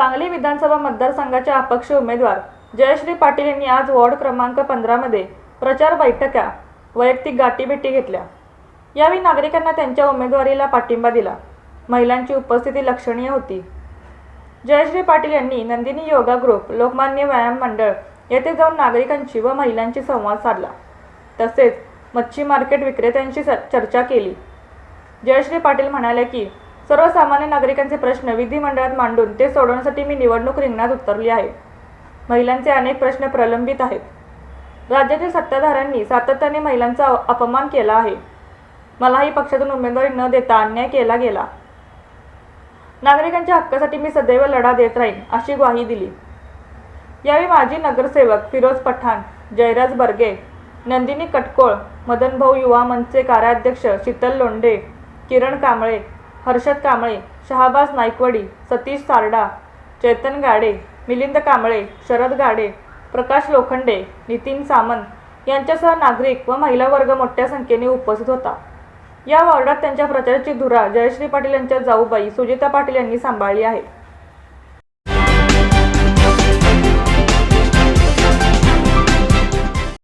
सांगली विधानसभा मतदारसंघाच्या अपक्ष उमेदवार जयश्री पाटील यांनी आज वॉर्ड क्रमांक पंधरामध्ये प्रचार बैठका वैयक्तिक गाठीभेटी घेतल्या. यावेळी नागरिकांना त्यांच्या उमेदवारीला पाठिंबा दिला. महिलांची उपस्थिती लक्षणीय होती. जयश्री पाटील यांनी नंदिनी योगा ग्रुप लोकमान्य व्यायाम मंडळ येथे जाऊन नागरिकांशी व महिलांशी संवाद साधला. तसेच मच्छी मार्केट विक्रेत्यांशी चर्चा केली. जयश्री पाटील म्हणाले की सर्वसामान्य नागरिकांचे प्रश्न विधिमंडळात मांडून ते सोडवण्यासाठी मी निवडणूक रिंगणात उतरली आहे. महिलांचे अनेक प्रश्न प्रलंबित आहेत. राज्यातील सत्ताधाऱ्यांनी सातत्याने महिलांचा अपमान केला आहे. मलाही पक्षातून उमेदवारी न देता अन्याय केला गेला. नागरिकांच्या हक्कासाठी मी सदैव लढा देत राहीन अशी ग्वाही दिली. यावेळी माजी नगरसेवक फिरोज पठाण जयराज बर्गे नंदिनी कटकोळ मदनभाऊ युवा मंचचे कार्याध्यक्ष शीतल लोंढे किरण कांबळे हर्षद कांबळे शहाबाज नाईकवडी सतीश सारडा चेतन गाडे मिलिंद कांबळे शरद गाडे प्रकाश लोखंडे नितीन सामंत यांच्यासह नागरिक व महिला वर्ग मोठ्या संख्येने उपस्थित होता. या वॉर्डात त्यांच्या प्रचाराची धुरा जयश्री पाटील यांच्या जाऊबाई सुजिता पाटील यांनी सांभाळली आहे.